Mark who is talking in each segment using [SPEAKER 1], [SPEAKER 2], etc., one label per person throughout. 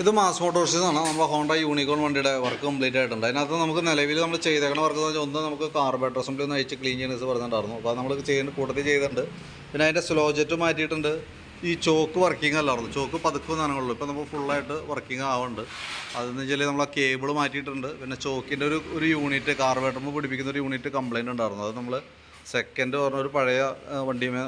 [SPEAKER 1] ഇത് മാസ് മോട്ടോഴ്സിൽ നിന്നാണ് നമ്മുടെ ഹോണ്ട യൂണിക്കോൺ വണ്ടിയുടെ വർക്ക് കംപ്ലീറ്റ് ആയിട്ടുണ്ട്. അതിനകത്ത് നമുക്ക് നിലവിൽ നമ്മൾ ചെയ്തേക്കണ വർക്ക് എന്ന് വെച്ചാൽ ഒന്ന് നമുക്ക് കാർബേറ്റർ അസംബ്ലി ഒന്ന് അയച്ച് ക്ലീൻ ചെയ്യുന്നത് പറഞ്ഞിട്ടുണ്ടായിരുന്നു. അപ്പോൾ നമ്മൾ ചെയ്യുന്ന കൂട്ടത്തിൽ ചെയ്തിട്ടുണ്ട്. പിന്നെ അതിന്റെ സ്ലോ ജെറ്റ് മാറ്റിയിട്ടുണ്ട്. ഈ ചോക്ക് വർക്കിംഗ് അല്ലായിരുന്നു. ചോക്ക് പതുക്കെ നനങ്ങളുള്ളൂ ഇപ്പോൾ നമുക്ക് ഫുള്ളായിട്ട് വർക്കിംഗ് ആവുന്നുണ്ട്. അതെന്ന് വെച്ചാൽ നമ്മൾ ആ കേബിൾ മാറ്റിയിട്ടുണ്ട്. പിന്നെ ചോക്കിന്റെ ഒരു ഒരു യൂണിറ്റ് കാർബേറ്ററിൽ പിടിപ്പിക്കുന്ന ഒരു യൂണിറ്റ് കംപ്ലയിന്റ് ഉണ്ടായിരുന്നു. അത് നമ്മൾ സെക്കൻഡ് പറഞ്ഞ ഒരു പഴയ വണ്ടിമേ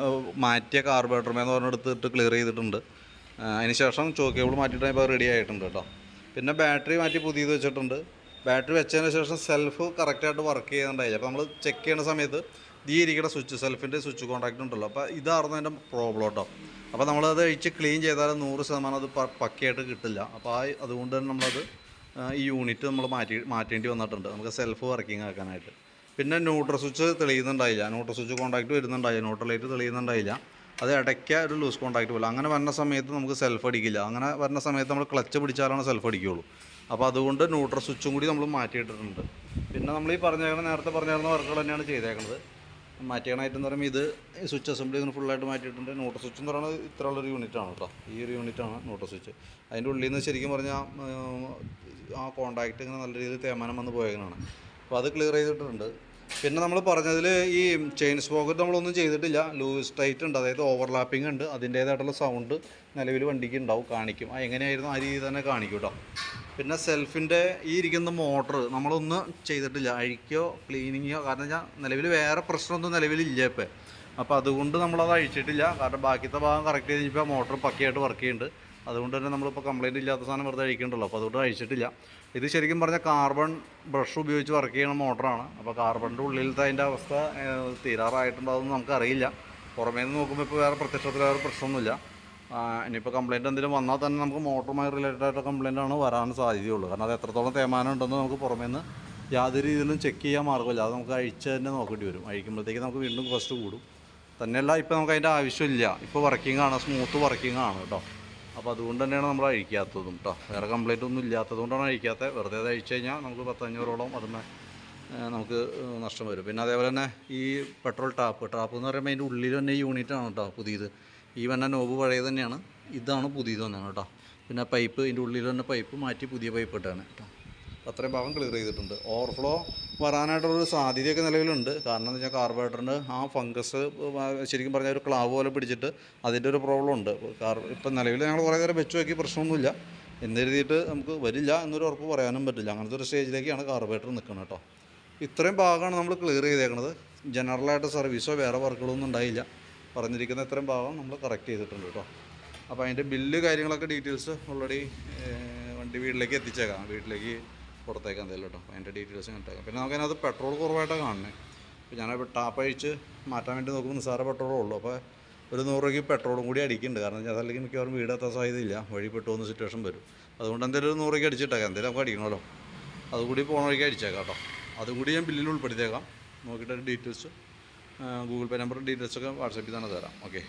[SPEAKER 1] മാറ്റിയ കാർബേറ്റർമേന്ന് പറഞ്ഞെടുത്തിട്ട് ക്ലിയർ ചെയ്തിട്ടുണ്ട്. അതിനുശേഷം അതിന് ശേഷം ചോക്ക് കേബിൾ മാറ്റിയിട്ട് ഇപ്പോൾ റെഡി ആയിട്ടുണ്ട് കേട്ടോ. പിന്നെ ബാറ്ററി മാറ്റി പുതിയത് വെച്ചിട്ടുണ്ട്. ബാറ്ററി വെച്ചതിന് ശേഷം സെൽഫ് കറക്റ്റായിട്ട് വർക്ക് ചെയ്യുന്നുണ്ടായില്ല. അപ്പോൾ നമ്മൾ ചെക്ക് ചെയ്യുന്ന സമയത്ത് ഈ ഇരിക്കുന്ന സ്വിച്ച് സെൽഫിന്റെ സ്വിച്ച് കോൺടാക്റ്റ് ഉണ്ടല്ലോ. അപ്പോൾ ഇതായിരുന്നു അതിന്റെ പ്രോബ്ലം കേട്ടോ. അപ്പോൾ നമ്മളത് അഴിച്ച് ക്ലീൻ ചെയ്താൽ നൂറ് ശതമാനം അത് പക്കയായിട്ട് കിട്ടില്ല. അപ്പോൾ ആ അതുകൊണ്ട് തന്നെ നമ്മളത് ഈ യൂണിറ്റ് നമ്മൾ മാറ്റി മാറ്റേണ്ടി വന്നിട്ടുണ്ട്. നമുക്ക് സെൽഫ് വർക്കിംഗ് ആക്കാനായിട്ട്. പിന്നെ ന്യൂട്രൽ സ്വിച്ച് തെളിയുന്നുണ്ടായില്ല. ന്യൂട്രൽ സ്വിച്ച് കോൺടാക്റ്റ് വരുന്നുണ്ടായില്ല. ന്യൂട്രൽ ലൈറ്റ് തെളിയുന്നുണ്ടായില്ല. അത് ഇടയ്ക്ക് ഒരു ലൂസ് കോൺടാക്റ്റ് പോലെ. അങ്ങനെ വരുന്ന സമയത്ത് നമുക്ക് സെൽഫ് അടിക്കില്ല. അങ്ങനെ വരുന്ന സമയത്ത് നമ്മൾ ക്ലച്ച് പിടിച്ചാലാണ് സെൽഫ് അടിക്കുകയുള്ളൂ അപ്പോൾ അതുകൊണ്ട് ന്യൂട്രൽ സ്വിച്ചും കൂടി നമ്മൾ മാറ്റിയിട്ടിട്ടുണ്ട്. പിന്നെ നമ്മൾ ഈ പറഞ്ഞേക്കുന്ന നേരത്തെ പറഞ്ഞേക്കുന്ന വർക്കുകൾ തന്നെയാണ് ചെയ്തേക്കുന്നത് മാറ്റിയണായിട്ടെന്ന് പറയുമ്പോൾ ഇത് സ്വിച്ച് അസംബ്ലി ഇങ്ങനെ ഫുള്ളായിട്ട് മാറ്റിയിട്ടുണ്ട്. ന്യൂട്രൽ സ്വിച്ച് എന്ന് പറയുന്നത് ഇത്ര ഉള്ളൊരു യൂണിറ്റാണ് കേട്ടോ ഈ ഒരു യൂണിറ്റാണ് ന്യൂട്രൽ സ്വിച്ച് അതിന്റെ ഉള്ളിൽ നിന്ന് ശരിക്കും പറഞ്ഞാൽ ആ കോൺടാക്റ്റ് ഇങ്ങനെ നല്ല രീതിയിൽ തേമാനം വന്ന് പോയേക്കണാണ് അപ്പോൾ അത് ക്ലിയർ ചെയ്തിട്ടുണ്ട്. പിന്നെ നമ്മൾ പറഞ്ഞതിൽ ഈ ചെയിൻ സ്പോക്കറ്റ് നമ്മളൊന്നും ചെയ്തിട്ടില്ല. ലൂസ് ടൈറ്റ് ഉണ്ട്. അതായത് ഓവർലാപ്പിംഗ് ഉണ്ട്. അതിന്റേതായിട്ടുള്ള സൗണ്ട് നിലവിൽ വണ്ടിക്ക് ഉണ്ടാവും കാണിക്കും. ആ എങ്ങനെയായിരുന്നു ആ രീതി തന്നെ കാണിക്കും കേട്ടോ പിന്നെ സെൽഫിന്റെ ഈ ഇരിക്കുന്ന മോട്ടർ നമ്മളൊന്നും ചെയ്തിട്ടില്ല. അഴിക്കോ ക്ലീനിങ്ങോ കാരണം വെച്ചാൽ നിലവിൽ വേറെ പ്രശ്നമൊന്നും നിലവിലില്ല ഇപ്പം. അപ്പോൾ അതുകൊണ്ട് നമ്മളത് അഴിച്ചിട്ടില്ല. കാരണം ബാക്കിയത്തെ ഭാഗം കറക്റ്റ് ചെയ്തിപ്പോൾ മോട്ടർ പക്കയായിട്ട് വർക്ക് ചെയ്യുന്നുണ്ട്. അതുകൊണ്ട് തന്നെ നമ്മളിപ്പോൾ കംപ്ലൈന്റ് ഇല്ലാത്ത സാധനം വെറുതെ അഴിക്കണ്ടല്ലോ. അപ്പോൾ അതുകൊണ്ട് അഴിച്ചിട്ടില്ല. ഇത് ശരിക്കും പറഞ്ഞാൽ കാർബൺ ബ്രഷ് ഉപയോഗിച്ച് വർക്ക് ചെയ്യുന്ന മോട്ടറാണ് അപ്പോൾ കാർബണിന്റെ ഉള്ളിലത്തെ അതിന്റെ അവസ്ഥ ഏഹ്, തീരാറായിട്ടുണ്ടാവുമെന്ന് നമുക്കറിയില്ല. പുറമേ നിന്ന് നോക്കുമ്പോൾ ഇപ്പോൾ വേറെ പ്രത്യക്ഷത്തിൽ വേറെ പ്രശ്നമൊന്നുമില്ല. ഇനിയിപ്പോൾ കംപ്ലൈന്റ് എന്തെങ്കിലും വന്നാൽ തന്നെ നമുക്ക് മോട്ടറുമായി റിലേറ്റഡ് ആയിട്ട് കംപ്ലയിന്റാണ് വരാൻ സാധ്യതയുള്ളൂ. കാരണം അത് എത്രത്തോളം തേമാനം ഉണ്ടെന്ന് നമുക്ക് പുറമേ നിന്ന് യാതൊരു രീതിയിലും ചെക്ക് ചെയ്യാൻ മാർഗമില്ല. അത് നമുക്ക് അഴിച്ച് തന്നെ നോക്കേണ്ടി വരും. അഴിക്കുമ്പോഴത്തേക്ക് നമുക്ക് വീണ്ടും കോസ്റ്റ് കൂടും. തന്നെയല്ല ഇപ്പോൾ നമുക്ക് അതിന്റെ ആവശ്യമില്ല. ഇപ്പോൾ വർക്കിംഗ് ആണ് സ്മൂത്ത് വർക്കിംഗ് ആണ് കേട്ടോ. അപ്പോൾ അതുകൊണ്ട് തന്നെയാണ് നമ്മൾ അഴിക്കാത്തതും കേട്ടോ വേറെ കംപ്ലൈന്റ് ഒന്നും ഇല്ലാത്തത് കൊണ്ടാണ് അഴിക്കാത്തത് വെറുതെ അത് അഴിച്ചു കഴിഞ്ഞാൽ നമുക്ക് പത്തഞ്ഞൂറോളം അതിന് നമുക്ക് നഷ്ടം വരും. പിന്നെ അതേപോലെ തന്നെ ഈ പെട്രോൾ ടാപ്പ് ടാപ്പ് എന്ന് പറയുമ്പോൾ അതിന്റെ ഉള്ളിൽ തന്നെ യൂണിറ്റ് ആണ് കേട്ടോ പുതിയത്. ഈ വന്ന നോബ് പഴയ തന്നെയാണ്. ഇതാണ് പുതിയത് തന്നെയാണ് കേട്ടോ പിന്നെ പൈപ്പ് ഇതിന്റെ ഉള്ളിൽ തന്നെ പൈപ്പ് മാറ്റി പുതിയ പൈപ്പ് ഇട്ടാണ് കേട്ടോ അത്രയും ഭാഗം ക്ലിയർ ചെയ്തിട്ടുണ്ട്. ഓവർഫ്ലോ വരാനായിട്ടുള്ളൊരു സാധ്യതയൊക്കെ നിലവിലുണ്ട്. കാരണം എന്ന് വെച്ചാൽ കാർബറേറ്ററിന് ആ ഫംഗസ് ശരിക്കും പറഞ്ഞാൽ ഒരു ക്ലാവ് പോലെ പിടിച്ചിട്ട് അതിന്റെ ഒരു പ്രോബ്ലം ഉണ്ട്. കാർ ഇപ്പം നിലവിൽ ഞങ്ങൾ കുറേ നേരം വെച്ച് നോക്കി പ്രശ്നമൊന്നുമില്ല. എന്നെഴുതിയിട്ട് നമുക്ക് വരില്ല എന്നൊരു ഉറപ്പ് പറയാനും പറ്റില്ല. അങ്ങനത്തെ ഒരു സ്റ്റേജിലേക്കാണ് കാർബറേറ്റർ നിൽക്കുന്നത് കേട്ടോ ഇത്രയും ഭാഗമാണ് നമ്മൾ ക്ലിയർ ചെയ്തേക്കുന്നത് ജനറലായിട്ട് സർവീസോ വേറെ വർക്കുകളൊന്നും ഉണ്ടായില്ല. പറഞ്ഞിരിക്കുന്ന ഇത്രയും ഭാഗം നമ്മൾ കറക്റ്റ് ചെയ്തിട്ടുണ്ട് കേട്ടോ അപ്പോൾ അതിന്റെ ബില്ല് കാര്യങ്ങളൊക്കെ ഡീറ്റെയിൽസ് ഓൾറെഡി വണ്ടി വീട്ടിലേക്ക് എത്തിച്ചേക്കാം. വീട്ടിലേക്ക് പുറത്തേക്ക് എന്തെങ്കിലും കേട്ടോ അതിന്റെ ഡീറ്റെയിൽസ് ഇട്ടേക്കാം. പിന്നെ നമുക്ക് അതിനകത്ത് പെട്രോൾ കുറവായിട്ടാണ് കാണുന്നത് അപ്പോൾ ഞാൻ ടാപ്പ് അഴിച്ച് മാറ്റാൻ വേണ്ടി നോക്കുമ്പോൾ നിസ്സാര പെട്രോളേ ഉള്ളൂ. അപ്പോൾ ഒരു നൂറ് രൂപയ്ക്ക് പെട്രോളും കൂടി അടിക്കുന്നുണ്ട്. കാരണം ഞാൻ അല്ലെങ്കിൽ മിക്കവാറും വീടെത്താൻ സാധ്യതയില്ല. വഴി പെട്ടുപോകുന്ന സിറ്റുവേഷൻ വരും. അതുകൊണ്ട് എന്തെങ്കിലും ഒരു നൂറ് രൂപയ്ക്ക് അടിച്ചിട്ടേക്കാം. എന്തെങ്കിലും നമുക്ക് അടിക്കണമല്ലോ. അതുകൂടി പോണ വഴിക്ക് അടിച്ചേക്കാം കേട്ടോ. അതും കൂടി ഞാൻ ബില്ലിൽ ഉൾപ്പെടുത്തിയേക്കാം. നോക്കിയിട്ട് ഡീറ്റെയിൽസ് ഗൂഗിൾ പേ നമ്പർ ഡീറ്റെയിൽസൊക്കെ വാട്സപ്പിൽ തന്നെ തരാം. ഓക്കെ